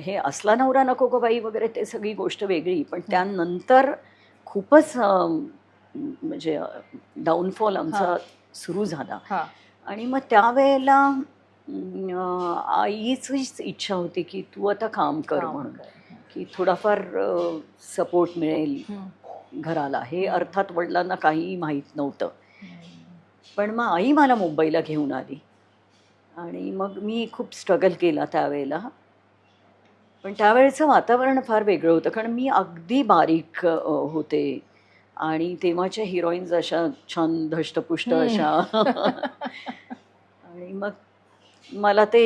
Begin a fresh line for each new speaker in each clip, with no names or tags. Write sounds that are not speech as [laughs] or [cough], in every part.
हे असला नवरा नको गो बाई वगैरे ते सगळी गोष्ट वेगळी. पण त्यानंतर खूपच म्हणजे डाऊनफॉल आमचा सुरू झाला. आणि मग त्यावेळेला आईचीच इच्छा होती की तू आता काम कर म्हणून. की थोडाफार सपोर्ट मिळेल. घराला. हे अर्थात वडिलांना काहीही माहीत नव्हतं. पण मग आई मला मुंबईला घेऊन आली. आणि मग मी खूप स्ट्रगल केला त्यावेळेला. पण त्यावेळेचं वातावरण फार वेगळं होतं कारण मी अगदी बारीक होते. आणि तेव्हाच्या हिरोईन्स अशा छान धष्टपुष्ट. अशा. आणि मग मला ते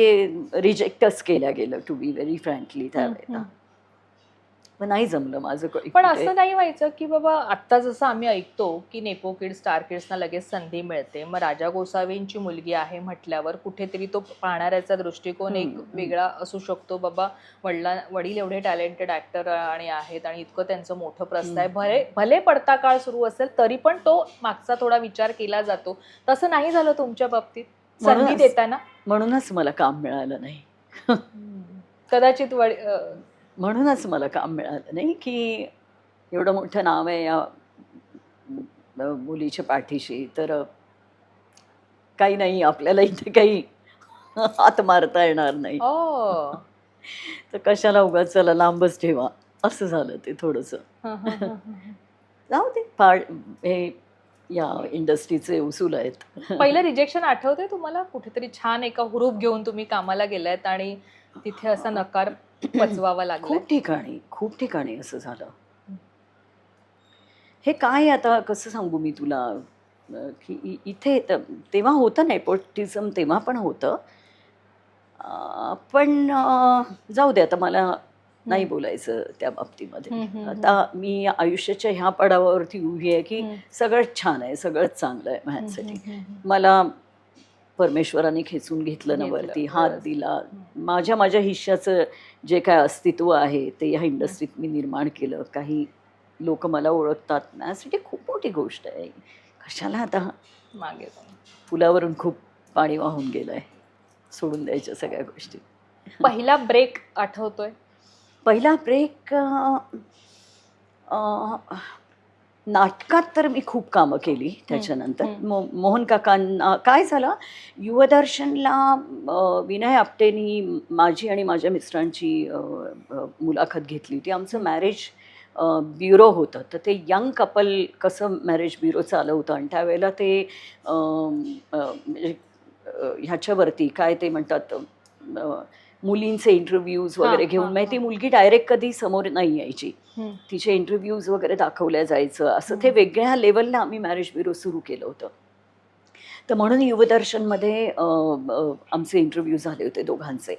रिजेक्टच केल्या गेलं टू बी व्हेरी फ्रँकली त्यावेळेला. पण नाही जमलं माझं
पण. असं नाही व्हायचं की बाबा आत्ता जसं आम्ही ऐकतो की नेपो किड स्टार किड्सना लगेच संधी मिळते. मग राजा गोसावींची मुलगी आहे म्हटल्यावर कुठेतरी तो पाहणाऱ्याचा दृष्टिकोन एक. वेगळा असू शकतो. बाबा वडिला वडील एवढे टॅलेंटेड ऍक्टर आणि आहेत आणि इतकं त्यांचं मोठं प्रस्थ आहे. भले भले पडता काळ सुरू असेल तरी पण तो मागचा थोडा विचार केला जातो. तसं नाही झालं तुमच्या बाबतीत? संधी देताना?
म्हणूनच मला काम मिळालं नाही.
कदाचित
म्हणूनच मला काम मिळालं नाही की एवढं मोठं नाव आहे या मुलीच्या पाठीशी. तर काही नाही आपल्याला इथे काही हात मारता येणार नाही. तर कशाला उगाच चला लांबच ठेवा. असं झालं ते थोडंसं. जाऊ दे फार हे या इंडस्ट्रीचे उसूल आहेत.
पहिलं रिजेक्शन आठवतंय तुम्हाला? कुठेतरी छान एका हुरूप घेऊन तुम्ही कामाला गेलायत आणि तिथे असा नकार पचवावा लागला
खूप ठिकाणी खूप ठिकाणी असं झालं. हे काय आता कसं सांगू मी तुला? की इथे तेव्हा होतं नेपोटिझम तेव्हा पण होतं. पण जाऊ दे आता मला नाही बोलायचं त्या बाबतीमध्ये. आता मी आयुष्याच्या ह्या पडावावरती उभी आहे की सगळंच छान आहे सगळंच चांगलं आहे माझ्यासाठी. मला परमेश्वराने खेचून घेतलं ना वरती. हात. दिला. माझ्या माझ्या हिश्श्याचं जे काय अस्तित्व आहे ते ह्या इंडस्ट्रीत मी निर्माण केलं. काही लोक मला ओळखतात माझ्यासाठी खूप मोठी गोष्ट आहे. कशाला आता
मागे
फुलावरून खूप पाणी वाहून गेलं आहे सोडून द्यायच्या सगळ्या गोष्टी.
पहिला ब्रेक आठवतोय?
पहिला ब्रेक नाटकात तर मी खूप कामं केली त्याच्यानंतर. मो मोहन काकांना काय झालं? युवदर्शनला विनय आपटेनी माझी आणि माझ्या मिस्टरांची मुलाखत घेतली होती. आमचं मॅरेज ब्युरो होतं. तर ते यंग कपल कसं मॅरेज ब्युरो चालवतं आणि त्यावेळेला ते म्हणजे ह्याच्यावरती काय ते म्हणतात मुलींचे इंटरव्ह्यूज वगैरे घेऊन म्हणजे ती. मुलगी डायरेक्ट कधी समोर नाही यायची. तिचे इंटरव्ह्यूज वगैरे दाखवल्या जायचं. असं ते वेगळ्या लेवलला आम्ही मॅरेज ब्युरो सुरू केलं होतं. तर म्हणून युवदर्शनमध्ये आमचे इंटरव्ह्यू झाले होते दोघांचे.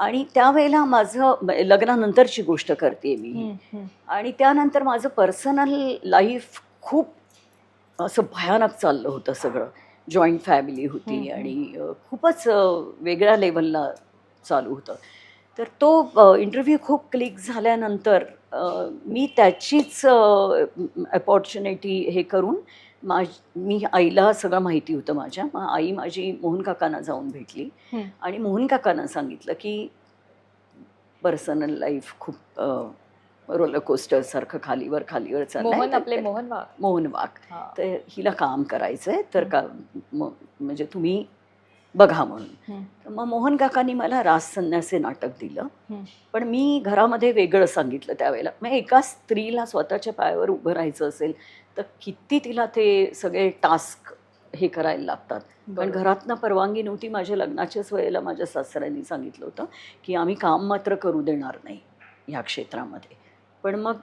आणि त्यावेळेला माझं लग्नानंतरची गोष्ट करते मी. आणि त्यानंतर माझं पर्सनल लाईफ खूप असं भयानक चाललं होतं सगळं. जॉईंट फॅमिली होती. आणि खूपच वेगळ्या लेवलला चालू होतं. तर तो इंटरव्ह्यू खूप क्लिक झाल्यानंतर मी त्याचीच अपॉर्च्युनिटी हे करून माझ मी आईला सगळं माहिती होतं माझ्या. मग आई माझी मोहन काकांना जाऊन भेटली. आणि मोहन काकांना सांगितलं की पर्सनल लाईफ खूप रोलर कोस्टर सारखं खालीवर खालीवर चाललंय.
मोहन वाघ.
मोहन वाघ. तर हिला काम करायचं आहे तर का म- म्हणजे तुम्ही बघा म्हणून. मग मोहन काकांनी मला रास संन्यास नाटक दिलं. पण मी घरामध्ये वेगळं सांगितलं त्यावेळेला. मग एका स्त्रीला स्वतःच्या पायावर उभं राहायचं असेल तर किती तिला ते सगळे टास्क हे करायला लागतात.
बरोबर.
घरातनं परवानगी नव्हती माझ्या लग्नाच्याच वेळेला माझ्या सासऱ्यांनी सांगितलं होतं की आम्ही काम मात्र करू देणार नाही ह्या क्षेत्रामध्ये. पण मग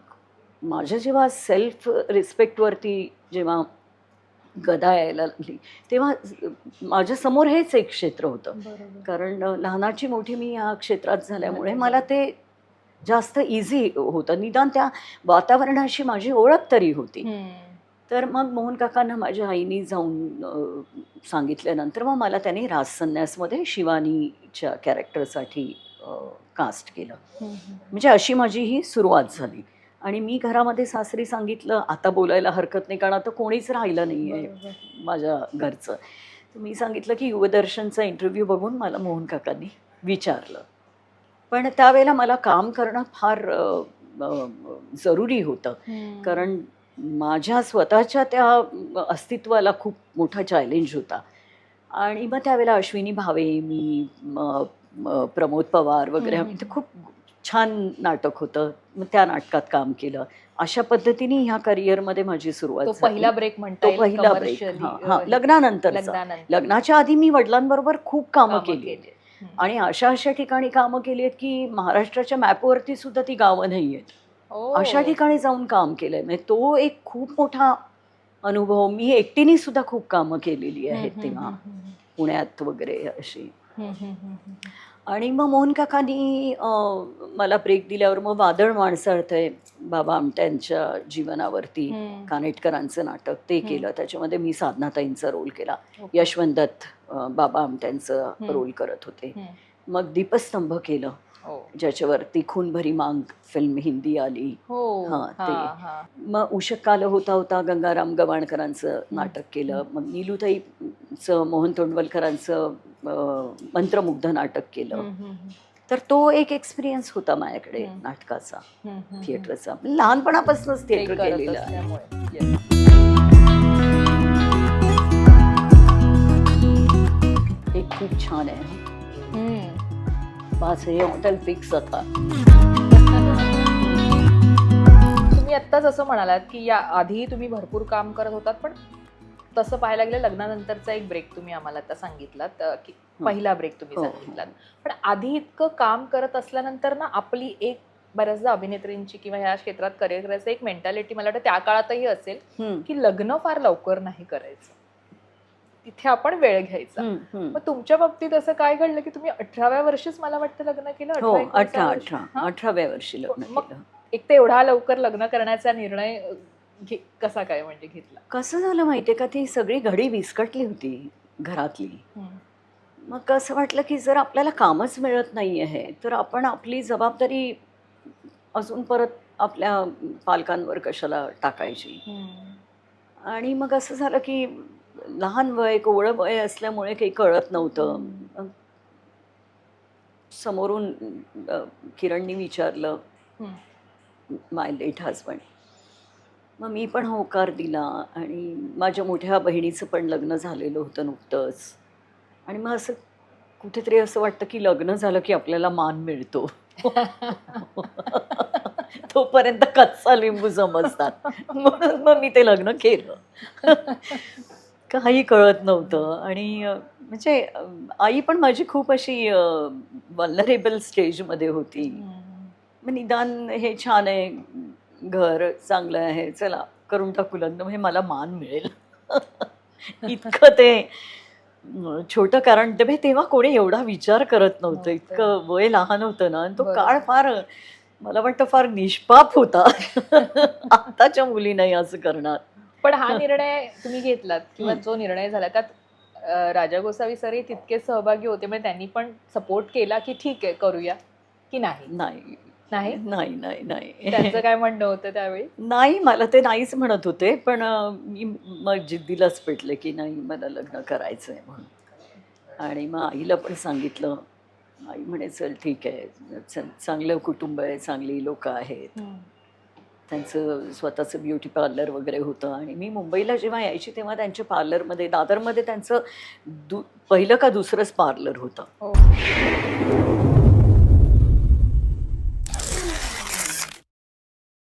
माझ्या जेव्हा सेल्फ रिस्पेक्टवरती जेव्हा गदा यायला लागली. तेव्हा माझ्यासमोर हेच एक क्षेत्र होतं. कारण लहानाची मोठी मी या क्षेत्रात झाल्यामुळे मला ते जास्त इझी होतं. निदान त्या वातावरणाशी माझी ओळख तरी होती. तर मग मोहन काकांना माझ्या आईनी जाऊन सांगितल्यानंतर मग मला त्यांनी राज संन्यासमध्ये शिवानीच्या कॅरेक्टरसाठी कास्ट केलं. म्हणजे अशी माझी ही सुरुवात झाली. आणि मी घरामध्ये सासरी सांगितलं आता बोलायला हरकत नाही कारण आता कोणीच राहिलं नाही आहे. माझ्या घरचं. तर मी सांगितलं की युवदर्शनचा इंटरव्ह्यू बघून मला मोहन काकांनी विचारलं. पण त्यावेळेला मला काम करणं फार जरुरी होतं. कारण माझ्या स्वतःच्या त्या अस्तित्वाला खूप मोठा चॅलेंज होता. आणि मग त्यावेळेला अश्विनी भावे मी प्रमोद पवार वगैरे. आम्ही खूप छान नाटक होतं. मग त्या नाटकात काम केलं. अशा पद्धतीने ह्या करिअरमध्ये माझी सुरुवात
तो
झाली.
पहिला ब्रेक म्हणता
तो पहिला ब्रेक हा हा लग्नाच्या आधी मी वडिलांबरोबर खूप कामं केली. आणि अशा अशा ठिकाणी कामं केली आहेत की महाराष्ट्राच्या मॅपवरती सुद्धा ती गावं नाही आहेत. अशा ठिकाणी जाऊन काम केलंय. म्हणजे तो एक खूप मोठा अनुभव. मी एकटीने सुद्धा खूप कामं केलेली आहेत तेव्हा. पुण्यात वगैरे अशी. आणि मग मोहन काकांनी मला ब्रेक दिल्यावर मग वादळ माणसाळतंय बाबा आमट्यांच्या जीवनावरती. कानेटकरांचं नाटक ते. केलं त्याच्यामध्ये मी साधनाताईंचा रोल केला. यशवंत दत्त बाबा आमट्यांचं. रोल करत होते. मग दीपस्तंभ केलं
ओ.
ज्याच्यावरती खून भरी मांग फिल्म हिंदी आली
हो
हा,
हा,
ते.
हा.
मग उषक काल होता होता गंगाराम गवाणकरांचं नाटक केलं मग नीलुताईचं मोहन तोंडवलकरांचं मंत्रमुग्ध नाटक केलं. तर तो एक एक्सपिरियन्स होता माझ्याकडे. नाटकाचा. थिएटरचा लहानपणापासूनच थिएटर केलेलं. हे खूप छान आहे पाच हे हॉटेल फिक्स आता.
तुम्ही आत्ताच असं म्हणालात की या आधी तुम्ही भरपूर काम करत होतात पण तसं पाहायला गेलं लग्नानंतरचा एक ब्रेक तुम्ही आम्हाला आता सांगितलात की पहिला ब्रेक तुम्ही
हो.
सांगितलात. पण आधी इतकं काम करत असल्यानंतर ना आपली एक बऱ्याचदा अभिनेत्रींची किंवा ह्या क्षेत्रात करिअर करायचं एक मेंटॅलिटी मला वाटतं त्या काळातही असेल की लग्न फार लवकर नाही करायचं. तिथे आपण वेळ घ्यायचा. मग तुमच्या बाबतीत असं काय घडलं की तुम्ही अठराव्या वर्षीच मला वाटतं लग्न केलं?
हो
18, 19
अठरा? अठरा? अठराव्या वर्षी लग्न
मग- एक तर एवढा लवकर लग्न करण्याचा निर्णय कसा काय म्हणजे घेतला?
कसं झालं माहितीये का? ती सगळी घडी विस्कटली होती घरातली. मग असं वाटलं की जर आपल्याला कामच मिळत नाही आहे तर आपण आपली जबाबदारी अजून परत आपल्या पालकांवर कशाला टाकायची? आणि मग असं झालं की लहान वय कोवळं वय असल्यामुळे काही कळत नव्हतं. समोरून किरणनी विचारलं माय लेट हजबंड मग मी पण होकार दिला आणि माझ्या मोठ्या बहिणीचं पण लग्न झालेलं होतं नुकतंच. आणि मग असं कुठेतरी असं वाटतं की लग्न झालं की आपल्याला मान मिळतो. [laughs] तोपर्यंत कच्चा लिंबू समजतात म्हणून मग मी ते लग्न केलं. काही कळत नव्हतं. आणि म्हणजे आई पण माझी खूप अशी वल्नरेबल स्टेजमध्ये होती. मग निदान हे छान आहे घर चांगलं आहे चला करून टाकू लग्न म्हणजे मला मान मिळेल. [laughs] इतकं ते छोटं कारण तेव्हा कोणी एवढा विचार करत नव्हतं. इतकं वय लहान होतं ना. आणि तो. काळ फार मला वाटतं फार निष्पाप होता. [laughs] आताच्या मुली नाही असं करणार.
पण हा [laughs] निर्णय तुम्ही घेतलात किंवा. जो निर्णय झाला त्यात राजा गोसावी सरही तितकेच सहभागी होते म्हणजे त्यांनी पण सपोर्ट केला की ठीक आहे करूया की नाही?
नाही.
नाही?
नाही नाही नाही.
त्यांचं काय म्हणणं [laughs] होतं त्यावेळी?
नाही मला ते नाहीच म्हणत होते पण मी मग जिद्दीलाच पेटले की नाही मला लग्न करायचं आहे म्हणून. आणि मग आईला पण सांगितलं आई म्हणे चल ठीक आहे. चांगलं कुटुंब आहे चांगली लोक आहेत. त्यांचं स्वतःचं ब्युटी पार्लर वगैरे होतं. आणि मी मुंबईला जेव्हा यायची तेव्हा त्यांच्या पार्लरमध्ये दादरमध्ये त्यांचं दु पहिलं का दुसरंच पार्लर होतं.
हो.